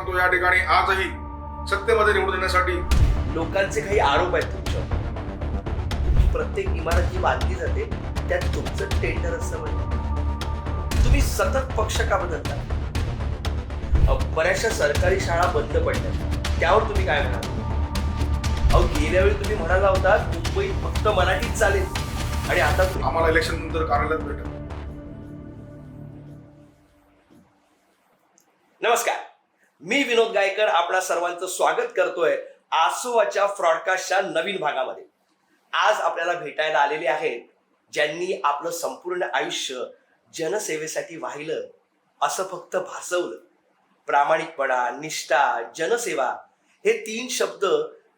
सांगतो या ठिकाणी आजही सत्तेमध्ये निवडून येण्यासाठी. लोकांचे काही आरोप आहेत तुमच्यावर. तुमची प्रत्येक इमारत जी बांधली जाते त्यात तुमचं टेंडर असतं म्हणजे तुम्ही सतत पक्ष का बदलता? बऱ्याचशा सरकारी शाळा बंद पडल्या त्यावर तुम्ही काय म्हणाल? अहो गेल्या वेळी तुम्ही म्हणाला होता मुंबईत फक्त मराठीच चालेल. आणि आता आम्हाला इलेक्शन नंतर कार्यालयात भेटेल मी विनोद गायकर आपणा सर्वांचं स्वागत करतोय आसोवाच्या फ्रॉडकास्टच्या नवीन भागामध्ये. आज आपल्याला भेटायला आलेले आहेत ज्यांनी आपलं संपूर्ण आयुष्य जनसेवेसाठी वाहिलं असं फक्त भासवलं. प्रामाणिकपणा निष्ठा जनसेवा हे तीन शब्द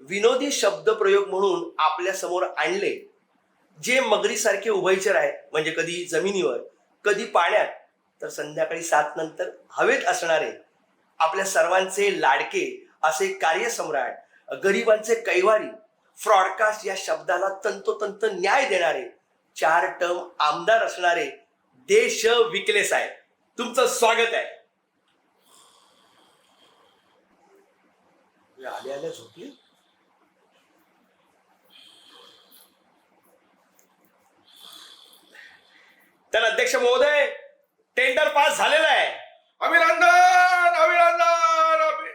विनोदी शब्दप्रयोग म्हणून आपल्यासमोर आणले. जे मगरीसारखे उभयचर आहे म्हणजे कधी जमिनीवर कधी पाण्यात तर संध्याकाळी सात नंतर हवेत असणारे आपल्या सर्वांचे लाडके असे कार्यसम्राट गरिबांचे कैवारी फ्रॉडकास्ट या शब्दाला तंतोतंत न्याय देणारे चार टर्म आमदार असणारे देश विकले साहेब. तुमचं स्वागत आहे. आल्या झोपली? तर अध्यक्ष महोदय टेंडर पास झालेलं आहे. अभिनंदन अभिनंदन अभि-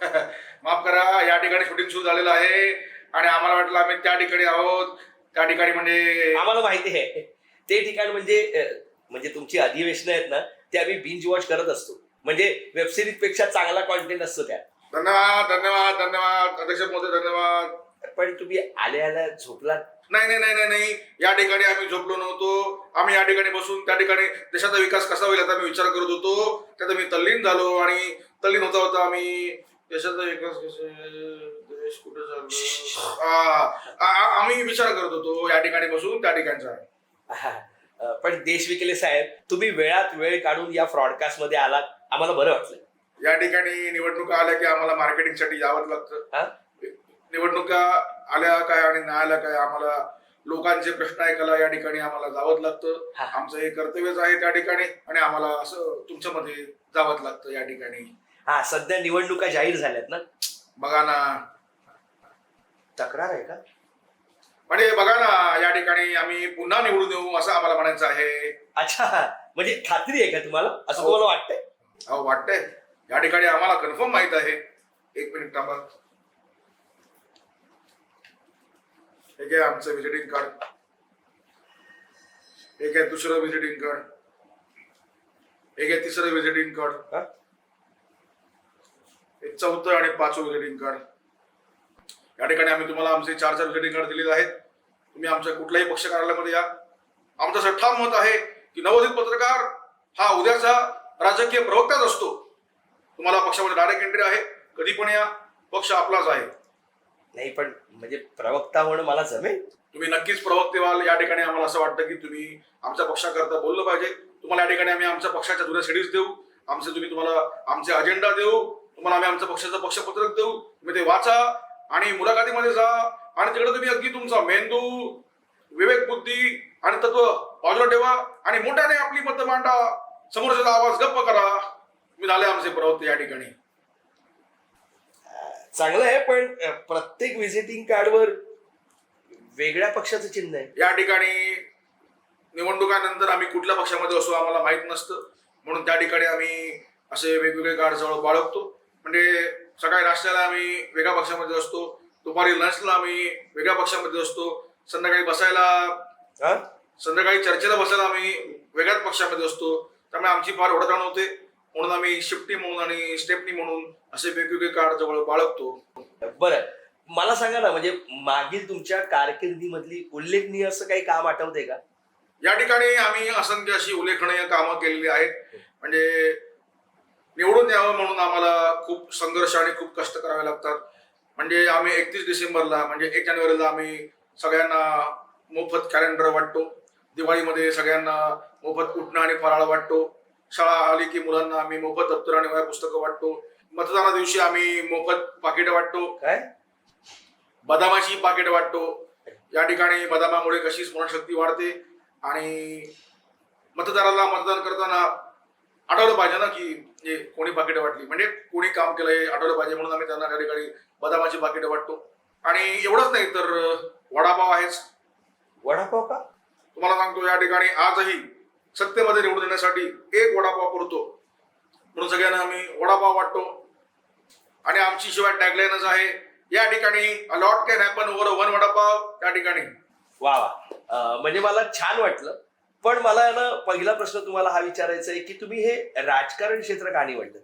माफ करा या ठिकाणी शूटिंग सुरू झालेलं आहे आणि आम्हाला वाटलं आम्ही त्या ठिकाणी आहोत. त्या ठिकाणी म्हणजे आम्हाला माहिती आहे. ते ठिकाण म्हणजे म्हणजे तुमची अधिवेशनं आहेत ना ते आम्ही बिंज वॉच करत असतो. म्हणजे वेबसिरीजपेक्षा चांगला कॉन्टेंट असतो त्यात. धन्यवाद धन्यवाद धन्यवाद. अध्यक्ष महोदय धन्यवाद. पण तुम्ही आल्या आल्या झोपलात नाही नाही नाही नाही नाही. या ठिकाणी आम्ही झोपलो नव्हतो. आम्ही या ठिकाणी बसून त्या ठिकाणी देशाचा विकास कसा होईल आता मी विचार करत होतो. त्यात मी तल्लीन झालो आणि तल्लीन होता होता आम्ही देशाचा विकास कसा देश कुठे आ- आम्ही विचार करत होतो या ठिकाणी बसून त्या ठिकाणचा. पण देश विकले साहेब तुम्ही वेळात वेळ काढून या फ्रॉडकास्टमध्ये आलात. आम्हाला बरं वाटलं. या ठिकाणी निवडणुका आल्या की आम्हाला मार्केटिंगसाठी यावंच लागतं? निवडणुका आल्या काय आणि नाही आल्या काय आम्हाला लोकांचे प्रश्न ऐकायला या ठिकाणी आम्हाला जावंच लागतं. हा. आमचं हे कर्तव्यच आहे त्या ठिकाणी आणि आम्हाला असं तुमच्यामध्ये जावंच लागतं या ठिकाणी. हा सध्या निवडणुका जाहीर झाल्यात ना? बघा ना. तक्रार आहे का? म्हणजे बघा ना या ठिकाणी आम्ही पुन्हा निवडून येऊ असं आम्हाला म्हणायचं आहे. अच्छा म्हणजे खात्री आहे का तुम्हाला? असं हो. तुम्हाला वाटतंय? अहो वाटतंय. या ठिकाणी आम्हाला कन्फर्म माहीत आहे. एक मिनिट थांबा. हे घ्या आमचं व्हिजिटिंग कार्ड हे घ्या दुसरं व्हिजिटिंग कार्ड हे घ्या तिसरं व्हिजिटिंग कार्ड हा? हे चौथं आणि पाचवं व्हिजिटिंग कार्ड या ठिकाणी आम्ही तुम्हाला आमचे चार चार व्हिजिटिंग कार्ड दिलेले आहेत. तुम्ही आमच्या कुठल्याही पक्ष कार्यालयामध्ये या. आमचं असं ठाम मत आहे की नवोदित पत्रकार हा उद्याचा राजकीय प्रवक्ताच असतो. तुम्हाला पक्षामध्ये डायरेक्ट एंट्री आहे. कधी पण या. पक्ष आपलाच आहे. नाही पण म्हणजे प्रवक्ता म्हणून मला जमेल. तुम्ही नक्कीच प्रवक्ते व्हाल. या ठिकाणी आम्हाला असं वाटतं की तुम्ही आमच्या पक्षाकरता बोललं पाहिजे. तुम्हाला या ठिकाणी आम्ही आमच्या पक्षाच्या जुन्या सिडीज देऊ. आमचे तुम्ही तुम्हाला आमचे अजेंडा देऊ. तुम्हाला आम्ही आमच्या पक्षाचं पक्षपत्रक देऊ. तुम्ही ते वाचा आणि मुलाखतीमध्ये जा. आणि तिकडे तुम्ही अगदी तुमचा मेंदू विवेक बुद्धी आणि तत्व बाजूला ठेवा आणि मोठ्याने आपली मतं मांडा. समोरच्याचा आवाज गप्प करा. तुम्ही झाले आमचे प्रवक्ते या ठिकाणी. चांगलं आहे पण प्रत्येक व्हिजिटिंग कार्डवर वेगळ्या पक्षाचं चिन्ह आहे. या ठिकाणी निवडणुकानंतर आम्ही कुठल्या पक्षामध्ये असू आम्हाला माहीत नसतं. म्हणून त्या ठिकाणी आम्ही असे वेगवेगळे कार्ड जवळ बाळगतो. म्हणजे सकाळी नाश्त्याला आम्ही वेगळ्या पक्षामध्ये असतो. दुपारी लंचला आम्ही वेगळ्या पक्षामध्ये असतो. संध्याकाळी बसायला? संध्याकाळी चर्चेला बसायला आम्ही वेगळ्याच पक्षामध्ये असतो. त्यामुळे आमची फार ओढताण होते. म्हणून आम्ही शिफ्टी म्हणून आणि स्टेपनी म्हणून असे वेगवेगळे कार्ड जवळ बाळगतो. बरं. मला सांगा ना म्हणजे मागील तुमच्या कारकिर्दीमधली उल्लेखनीय असं काही काम आठवतंय का? या ठिकाणी आम्ही असंख्य अशी उल्लेखनीय कामं केलेली आहेत. म्हणजे निवडून यावं म्हणून आम्हाला खूप संघर्ष आणि खूप कष्ट करावे लागतात. म्हणजे आम्ही एकतीस डिसेंबरला म्हणजे एक जानेवारीला आम्ही सगळ्यांना मोफत कॅलेंडर वाटतो. दिवाळीमध्ये सगळ्यांना मोफत उठणं आणि फराळ वाटतो. शाळा आली की मुलांना आम्ही मोफत दप्तर आणि वह्या पुस्तकं वाटतो. मतदाना दिवशी आम्ही मोफत पाकिटं वाटतो. काय? बदामाची पाकिट वाटतो. या ठिकाणी बदामामुळे कशी स्मरणशक्ती वाढते आणि मतदाराला मतदान करताना आठवलं पाहिजे ना की कोणी पाकिटं वाटली. म्हणजे कोणी काम केलं हे आठवलं पाहिजे म्हणून आम्ही त्यांना त्या ठिकाणी बदामाची पाकिटं वाटतो. आणि एवढंच नाही तर वडापाव आहेच. वडापाव का? तुम्हाला सांगतो या ठिकाणी आजही सत्तेमध्ये निवडून येण्यासाठी एक वडापाव पुरतो. म्हणून सगळ्यांना आम्ही वडापाव वाटतो. आणि आमची शिवाय टॅगलाईनच आहे. या ठिकाणी lot can happen over one vada pav या ठिकाणी. वा वा. म्हणजे मला छान वाटलं. पण मला ना पहिला प्रश्न तुम्हाला हा विचारायचा आहे की तुम्ही हे राजकारण क्षेत्र का निवडलं?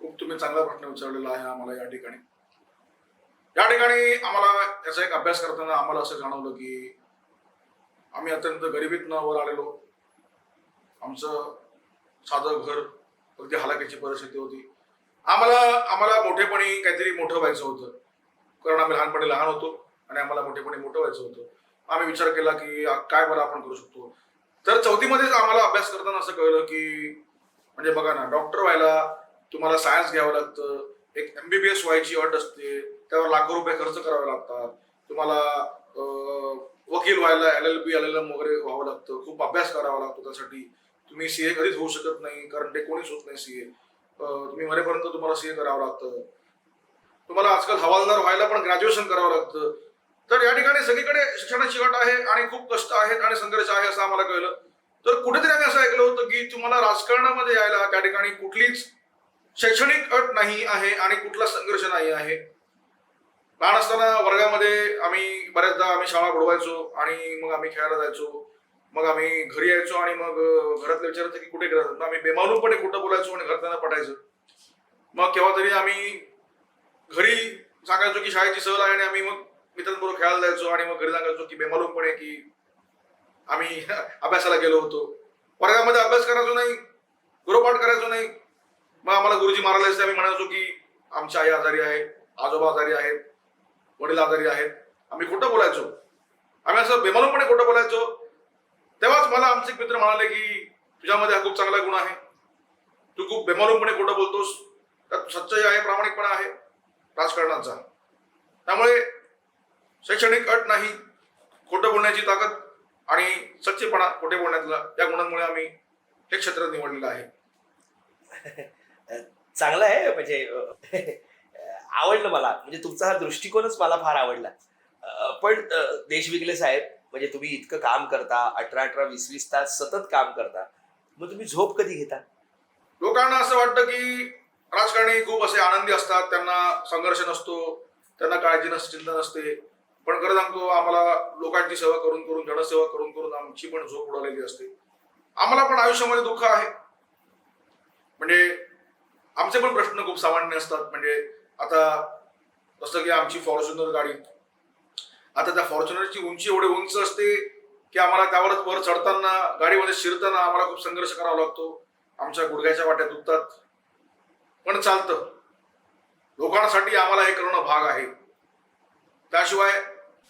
खूप तुम्ही चांगला प्रश्न विचारलेला आहे आम्हाला या ठिकाणी. या ठिकाणी आम्हाला याचा एक अभ्यास करताना आम्हाला असं जाणवलं की आम्ही अत्यंत गरिबीतनं वर आलेलो. आमचं साधं घर अगदी हलाखीची परिस्थिती होती. आम्हाला आम्हाला मोठेपणी काहीतरी मोठं व्हायचं होतं. कारण आम्ही लहानपणी लहान होतो आणि आम्हाला मोठेपणी मोठं व्हायचं होतं. आम्ही विचार केला की काय बरं आपण करू शकतो. तर चौथीमध्येच आम्हाला अभ्यास करताना असं कळलं की म्हणजे बघा ना डॉक्टर व्हायला तुम्हाला सायन्स घ्यावं लागतं. एक एम बी बी एस व्हायची अट असते. त्यावर लाखो रुपये खर्च करावे लागतात. तुम्हाला वकील व्हायला L L B L L M वगैरे व्हावं लागतं. खूप अभ्यास करावा लागतो त्यासाठी. तुम्ही सीए कधीच होऊ शकत नाही कारण ते कोणीच होत नाही सीए तुम्ही मरेपर्यंत तुम्हाला सीए करावं लागतं. तुम्हाला आजकाल हवालदार व्हायला पण ग्रॅज्युएशन करावं लागतं. तर या ठिकाणी सगळीकडे शिक्षणाची अट आहे आणि खूप कष्ट आहेत आणि संघर्ष आहे असं आम्हाला कळलं. तर कुठेतरी आम्ही असं ऐकलं होतं की तुम्हाला राजकारणामध्ये यायला त्या ठिकाणी कुठलीच शैक्षणिक अट नाही आहे आणि कुठला संघर्ष नाही आहे. लहान असताना वर्गामध्ये आम्ही बऱ्याचदा आम्ही शाळा बुडवायचो आणि मग आम्ही खेळायला जायचो. मग आम्ही घरी यायचो आणि मग घरातले विचारायचं की कुठे गेला मग आम्ही बेमालूमपणे कुठं बोलायचो आणि घरच्यांना पटायचं. मग केव्हा तरी आम्ही घरी सांगायचो की शाळेची सहल आहे आणि आम्ही मग मित्रांबरोबर खेळायला जायचो आणि मग घरी सांगायचो की बेमालूमपणे की आम्ही अभ्यासाला गेलो होतो. वर्गामध्ये अभ्यास करायचो नाही गुरुपाठ करायचो नाही. मग आम्हाला गुरुजी मारायला आम्ही म्हणायचो की आमची आई आजारी आहे आजोबा आजारी आहेत. वडील आजारी आहेत. आम्ही खोटं बोलायचो. आम्ही असं बेमालूमपणे खोटं बोलायचो. तेव्हाच मला आमचे एक मित्र म्हणाले की तुझ्यामध्ये हा खूप चांगला गुण आहे. तू खूप बेमालूमपणे खोटं बोलतोस. त्यात सच्चाई आहे प्रामाणिकपणा आहे राजकारणाचा. त्यामुळे शैक्षणिक अट नाही खोटं बोलण्याची ताकद आणि सच्चेपणा खोटे बोलण्यातला या गुणांमुळे आम्ही हे क्षेत्र निवडलेलं आहे. चांगलं आहे म्हणजे आवडलं मला. म्हणजे तुमचा हा दृष्टिकोनच मला फार आवडला. पण देशविकले देश साहेब म्हणजे तुम्ही इतकं काम करता अठरा अठरा वीस वीस तास सतत काम करता मग तुम्ही झोप कधी घेता? लोकांना असं वाटतं की राजकारणी खूप असे आनंदी असतात त्यांना संघर्ष नसतो त्यांना काळजी नसते चिंता नसते. पण खरं सांगतो आम्हाला लोकांची सेवा करून करून जनसेवा करून करून आमची पण झोप उडवलेली असते. आम्हाला पण आयुष्यामध्ये दुःख आहे. म्हणजे आमचे पण प्रश्न खूप सामान्य असतात. म्हणजे आता जसं की आमची फॉर्च्युनर गाडी. आता त्या फॉर्च्युनरची उंची एवढी उंच असते की आम्हाला त्यावरच वर चढताना गाडीमध्ये शिरताना आम्हाला खूप संघर्ष करावा लागतो. आमच्या गुडघ्याच्या वाट्या दुखतात. पण चालतं. लोकांसाठी आम्हाला हे करणं भाग आहे. त्याशिवाय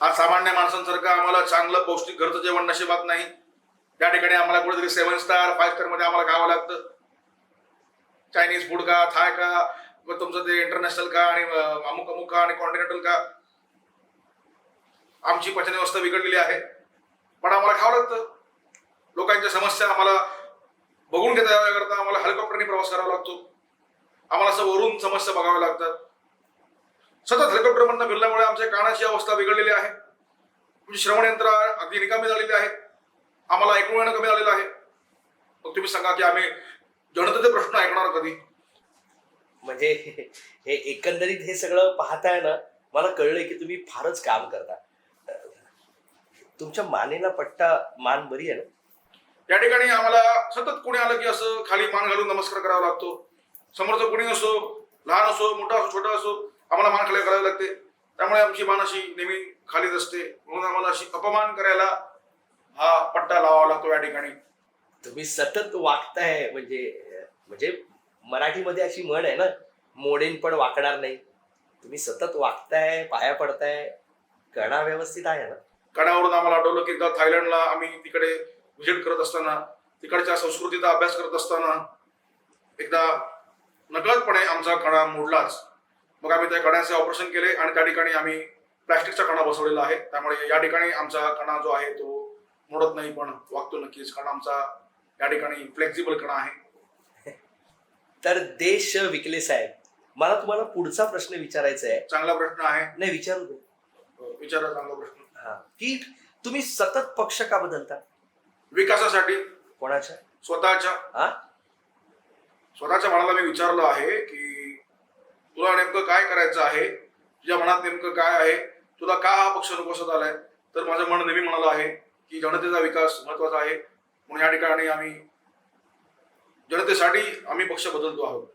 आज सामान्य माणसांसारखं आम्हाला चांगलं पौष्टिक घरचं जेवण नशिबात नाही. त्या ठिकाणी आम्हाला कुठेतरी सेव्हन स्टार फाईव्ह स्टारमध्ये आम्हाला खावं लागतं. चायनीज फूड का थाय का मग तुमचं ते इंटरनॅशनल का आणि अमुक अमुक का आणि कॉन्टिनेंटल का? आमची पचन व्यवस्था बिघडलेली आहे. पण आम्हाला खावं लागतं. लोकांच्या समस्या आम्हाला बघून घेता याव्याकरता आम्हाला हेलिकॉप्टरने प्रवास करावा लागतो. आम्हाला असं वरून समस्या बघाव्या लागतात. सतत हेलिकॉप्टर मधनं फिरल्यामुळे आमच्या कानाची अवस्था बिघडलेली आहे. म्हणजे श्रवण यंत्र अगदी निकामी झालेली आहे. आम्हाला ऐकून येणं कमी झालेलं आहे. मग तुम्ही सांगा की आम्ही जनतेचे प्रश्न ऐकणार कधी? म्हणजे हे एकंदरीत हे सगळं पाहताय ना मला कळलंय की तुम्ही फारच काम करता. तुमच्या मानेला पट्टा मान बरी आहे ना? या ठिकाणी आम्हाला सतत कोणी आलं की असं खाली मान घालून नमस्कार करावा लागतो. समोरचं कोणी असो लहान असो मोठा असो छोटा असो आम्हाला मान खाली करावी लागते. त्यामुळे आमची मान अशी नेहमी खालीच असते. म्हणून आम्हाला अशी अपमान करायला हा पट्टा लावावा लागतो या ठिकाणी. तुम्ही सतत वागताय म्हणजे म्हणजे मराठीमध्ये अशी म्हण आहे ना मोडेन पण वाकणार नाही. तुम्ही सतत वागताय पाया पडताय कणा व्यवस्थित आहे ना? कणावरून आम्हाला आठवलं की एकदा थायलंडला आम्ही तिकडे व्हिजिट करत असताना तिकडच्या संस्कृतीचा अभ्यास करत असताना एकदा नकळतपणे आमचा कणा मोडलाच. मग आम्ही त्या कण्याचे ऑपरेशन केले आणि त्या ठिकाणी आम्ही प्लॅस्टिकचा कणा बसवलेला आहे. त्यामुळे या ठिकाणी आमचा कणा जो आहे तो मोडत नाही पण वागतो नक्कीच. कारण आमचा या ठिकाणी फ्लेक्झिबल कणा आहे. तर देश विकले साहेब. मला तुम्हाला पुढचा प्रश्न विचारायचा आहे. चांगला प्रश्न आहे. नाही विचारू दे. विचारा चांगला प्रश्न. हा. की तुम्ही सतत पक्ष का बदलता? विकासासाठी. कोणाच्या? स्वतःच्या. हा? स्वतःच्या मनाला मी विचारलं आहे की तुला नेमकं काय करायचं आहे? तुझ्या मनात नेमकं काय आहे? तुला का हा पक्ष नकोसत आलाय? तर माझं मन नेहमी म्हणालं आहे की जनतेचा विकास महत्त्वाचा आहे. म्हणून या ठिकाणी आम्ही जनतेसाठी आम्ही पक्ष बदलतो आहोत.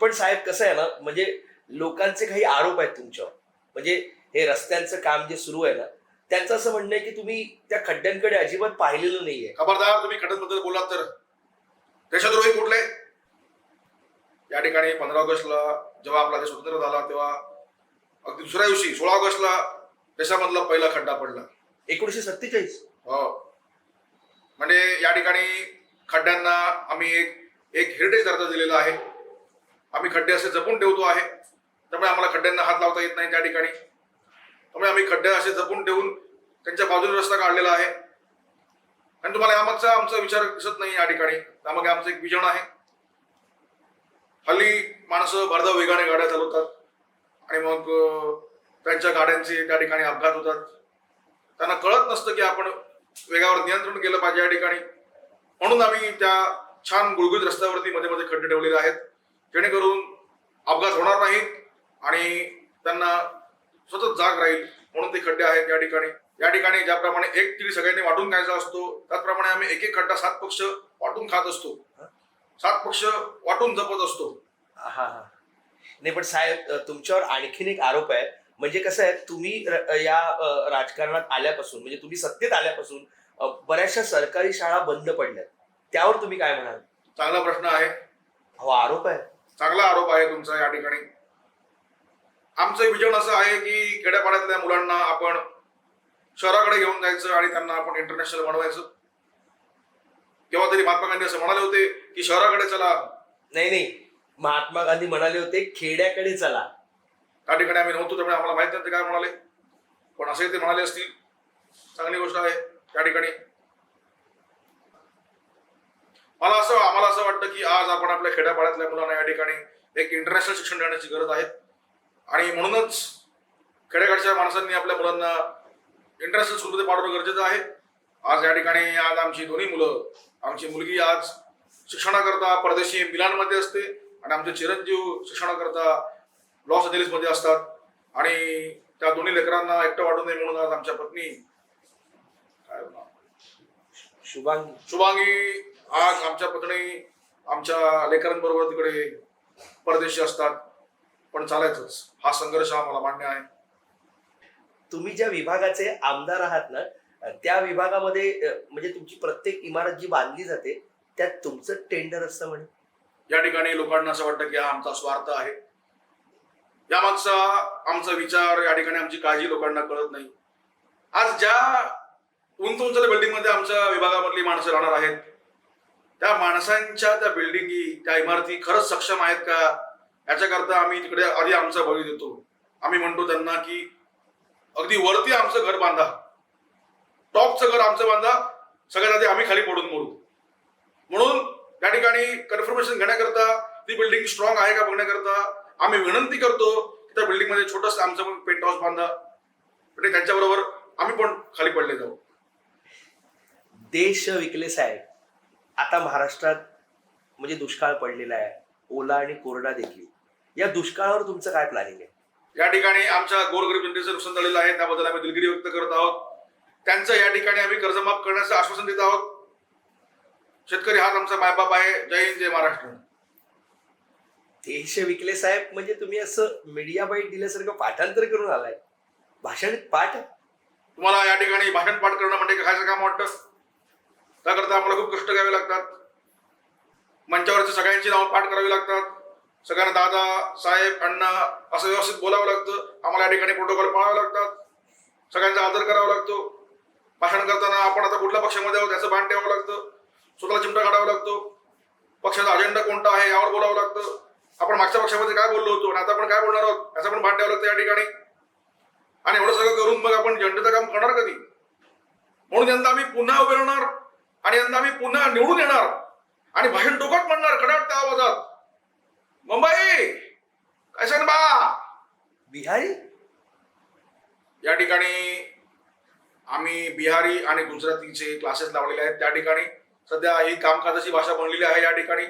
पण साहेब कसं आहे ना म्हणजे लोकांचे काही आरोप आहेत तुमच्यावर. म्हणजे हे रस्त्यांचं काम जे सुरू आहे ना त्यांचं असं म्हणणं आहे की तुम्ही त्या खड्ड्यांकडे अजिबात पाहिलेलं नाहीये. खबरदार तुम्ही खडकबद्दल बोलात तर. देशद्रोही कुठले? या ठिकाणी पंधरा ऑगस्टला जेव्हा आपला देश स्वतंत्र झाला तेव्हा अगदी दुसऱ्या दिवशी सोळा ऑगस्टला देशामधला पहिला खड्डा पडला. एकोणीशे सत्तेचाळीस. हो. म्हणजे या ठिकाणी खड्ड्यांना आम्ही एक एक हेरिटेज दर्जा दिलेला आहे. आम्ही खड्डे असे जपून ठेवतो आहे. त्यामुळे आम्हाला खड्ड्यांना हात लावता येत नाही त्या ठिकाणी. त्यामुळे आम्ही खड्डे असे जपून ठेवून त्यांच्या बाजूने रस्ता काढलेला आहे. आणि तुम्हाला यामागचा आमचा विचार दिसत नाही या ठिकाणी. त्यामागे आमचं एक विजन आहे. हल्ली माणसं भरधाव वेगाने गाड्या चालवतात. आणि मग त्यांच्या गाड्यांचे त्या ठिकाणी अपघात होतात. त्यांना कळत नसतं की आपण वेगावर नियंत्रण केलं पाहिजे या ठिकाणी. म्हणून आम्ही त्या छान गुळगुळीत रस्त्यावरती मध्ये मध्ये खड्डे ठेवलेले आहेत. जेणेकरून अपघात होणार नाहीत आणि त्यांना सतत जाग राहील म्हणून ते खड्डे आहेत या ठिकाणी. या ठिकाणी ज्याप्रमाणे एक तीळ सगळ्यांनी वाटून खायचा असतो त्याचप्रमाणे आम्ही एक एक खड्डा सात पक्ष वाटून खात असतो. सात पक्ष वाटून जपत असतो. हा नाही पण साहेब तुमच्यावर आणखीन एक आरोप आहे. म्हणजे कसं आहे तुम्ही र- या राजकारणात आल्यापासून म्हणजे तुम्ही सत्तेत आल्यापासून बऱ्याचशा सरकारी शाळा बंद पडल्यात. त्यावर तुम्ही काय म्हणाल? चांगला प्रश्न आहे. हो आरोप आहे. चांगला आरोप आहे तुमचा या ठिकाणी. आमचं विजन असं आहे की खेड्यापाड्यातल्या मुलांना आपण शहराकडे घेऊन जायचं आणि त्यांना आपण इंटरनॅशनल बनवायचं. केव्हा तरी महात्मा गांधी असं म्हणाले होते की शहराकडे चला. नाही नाही. महात्मा गांधी म्हणाले होते खेड्याकडे चला. त्या ठिकाणी आम्ही नव्हतो त्यामुळे आम्हाला माहीत नाही ते काय म्हणाले. पण असे ते म्हणाले असतील. चांगली गोष्ट आहे. त्या ठिकाणी. मला असं आम्हाला असं वाटतं की आज आपण आपल्या खेड्यापाड्यातल्या मुलांना या ठिकाणी एक इंटरनॅशनल शिक्षण देण्याची गरज आहे. आणि म्हणूनच खेड्याकडच्या माणसांनी आपल्या मुलांना इंटरनॅशनल स्कूलमध्ये पाठवणं गरजेचं आहे. आज या ठिकाणी आज आमची दोन्ही मुलं आमची मुलगी आज शिक्षणाकरता परदेशी मिलानमध्ये असते आणि आमचे चिरंजीव शिक्षणाकरता लॉसमध्ये असतात. आणि त्या दोन्ही लेकरांना एकटं वाटू नये म्हणून आज आमच्या पत्नी शुभांगी. शुभांगी. आज आमच्या पत्नी आमच्या लेकरांबरोबर तिकडे परदेशी असतात पण चालायचंच. हा संघर्ष आम्हाला मान्य आहे. तुम्ही ज्या विभागाचे आमदार आहात ना त्या विभागामध्ये अ, म्हणजे तुमची प्रत्येक इमारत जी बांधली जाते त्यात तुमचं टेंडर असतं म्हणे? या ठिकाणी लोकांना असं वाटतं की हा आमचा स्वार्थ आहे. यामागचा आमचा विचार या ठिकाणी आमची काळजी लोकांना कळत नाही. आज ज्या उंच उंचल्या बिल्डिंगमध्ये आमच्या विभागामधली माणसं राहणार आहेत. त्या माणसांच्या त्या बिल्डिंगी त्या इमारती खरंच सक्षम आहेत का? याच्याकरता आम्ही तिकडे आधी आमचा बळी देतो. आम्ही म्हणतो त्यांना की अगदी वरती आमचं घर बांधा. टॉपचं घर आमचं बांधा. सगळ्यात आधी आम्ही खाली पडून मोडू म्हणून त्या ठिकाणी कन्फर्मेशन घेण्याकरता ती बिल्डिंग स्ट्रॉंग आहे का बघण्याकरता आम्ही विनंती करतो की त्या बिल्डिंगमध्ये छोटंसं छोटस आमचं पेंट हाऊस बांधा. म्हणजे त्यांच्याबरोबर आम्ही पण खाली पडले जाऊ. देश विकले साहेब आता महाराष्ट्रात म्हणजे दुष्काळ पडलेला आहे. ओला आणि कोरडा देखील. या दुष्काळावर तुमचं काय प्लॅनिंग आहे? या ठिकाणी आमच्या गोरगरीब जनतेचं नुकसान झालेलं आहे. त्याबद्दल आम्ही दिलगिरी व्यक्त करत आहोत. त्यांचं या ठिकाणी आम्ही कर्जमाफ करण्याचं आश्वासन देत आहोत. शेतकरी हाच आमचा मायबाप आहे. जय हिंद जय महाराष्ट्र. देश विकले साहेब म्हणजे तुम्ही असं मीडिया बाईट दिल्यासारखं पाठांतर करून आलाय. भाषण पाठ. तुम्हाला या ठिकाणी भाषण पाठ करणं म्हणजे खायचं काम वाटतं? त्याकरता आम्हाला खूप कष्ट घ्यावे लागतात. मंचावरचे सगळ्यांची नावं पाठ करावी लागतात. सगळ्यांना दादा साहेब अण्णा असं व्यवस्थित बोलावं लागतं. आम्हाला या ठिकाणी प्रोटोकॉल पाळावे लागतात. सगळ्यांचा आदर करावा लागतो. भाषण करताना आपण आता कुठल्या पक्षामध्ये आहोत त्याचं भान ठेवावं लागतं. स्वतःला चिमटा काढावा लागतो. पक्षाचा अजेंडा कोणता आहे यावर बोलावं लागतं. आपण मागच्या पक्षामध्ये काय बोललो होतो आणि आता आपण काय बोलणार आहोत याचं पण भान ठेवावं लागतं या ठिकाणी. आणि एवढं सगळं करून मग आपण जनतेचं काम करणार कधी? म्हणून यंदा आम्ही पुन्हा उभे राहणार. आणि यंदा आम्ही पुन्हा निवडून येणार. आणि भाषण डोक्यात म्हणणार कडाडत्या आवाजात. मुंबई! काय सांग बा? बिहारी? या ठिकाणी आम्ही बिहारी आणि गुजरातीचे क्लासेस लावलेले आहेत. त्या ठिकाणी सध्या ही कामकाजाची भाषा बनलेली आहे या ठिकाणी.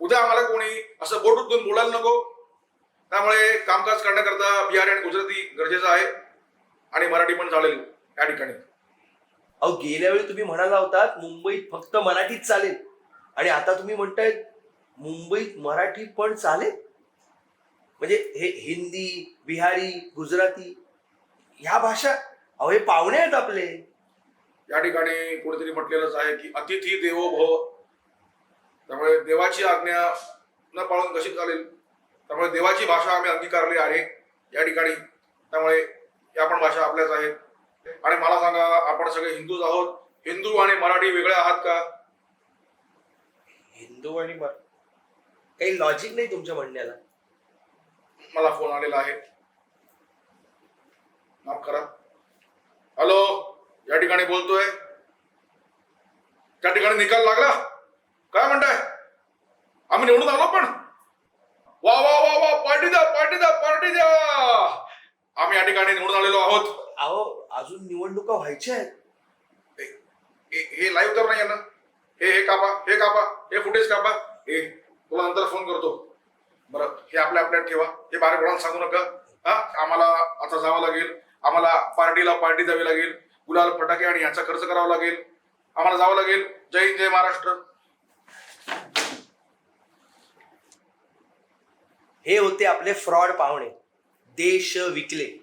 उद्या आम्हाला कोणी असं बोट उचलून बोलायला नको. त्यामुळे कामकाज करण्याकरता बिहारी आणि गुजराती गरजेचं आहे. आणि मराठी पण चालेल या ठिकाणी. अहो गेल्या वेळी तुम्ही म्हणाला होतात मुंबईत फक्त मराठीच चालेल. आणि आता तुम्ही म्हणताय मुंबईत मराठी पण चालेल? म्हणजे हे हिंदी बिहारी गुजराती ह्या भाषा अहो हे पाहुणे आहेत आपले. या ठिकाणी कुठेतरी म्हटलेलंच आहे की अतिथी देवो भव. त्यामुळे देवाची आज्ञा न पाळून कशी चालेल? त्यामुळे देवाची भाषा आम्ही अंगीकारली आहे या ठिकाणी. त्यामुळे या पण भाषा आपल्याच आहेत. आणि मला सांगा आपण सगळे हिंदूच आहोत. हिंदू आणि मराठी वेगळे आहात का? हिंदू आणि काही लॉजिक नाही तुमच्या म्हणण्याला. मला फोन आलेला आहे. माफ करा. हॅलो या ठिकाणी बोलतोय. त्या ठिकाणी निकाल लागला? काय म्हणताय? आम्ही निवडून आलो पण. वा वा वा वा पार्टी द्या पार्टी द्या पार्टी द्या. आम्ही या ठिकाणी निवडून आलेलो आहोत. अहो अजून निवडणुका व्हायच्या आहेत. हे- हे लाईव्ह तर नाही ना? हे हे कापा हे कापा हे फुटेज कापा. हे तुला नंतर फोन करतो. बरं हे आपल्या आपल्यात ठेवा. हे बाहेर कोणाला सांगू नका. हा आम्हाला आता जावं लागेल. आम्हाला पार्टीला पार्टी द्यावी लागेल. गुलाल फटाके आणि याचा खर्च करावा लागेल. आम्हाला जावं लागेल. जय हिंद जय महाराष्ट्र. हे होते आपले फ्रॉड पाहुणे. देश विकले.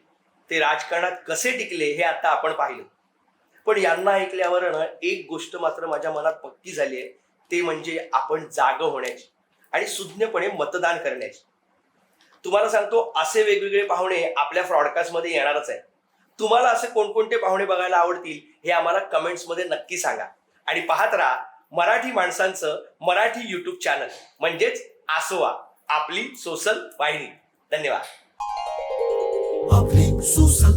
ते राजकारणात कसे टिकले हे आता आपण पाहिलं. पण यांना ऐकल्यावर ना एक गोष्ट मात्र माझ्या मनात पक्की झाली आहे. ते म्हणजे आपण जाग होण्याची आणि सुज्ञपणे मतदान करण्याची. तुम्हाला सांगतो असे वेगवेगळे पाहुणे आपल्या फ्रॉडकास्टमध्ये येणारच आहे तुम्हाला असे कोणकोणते पाहुणे बघायला आवडतील हे आम्हाला कमेंट्समध्ये नक्की सांगा. आणि पाहत राहा मराठी माणसांचं मराठी यूट्यूब चॅनल म्हणजेच आसोवा आपली सोशल वाहिनी. धन्यवाद. आपली सोशल वाहिनी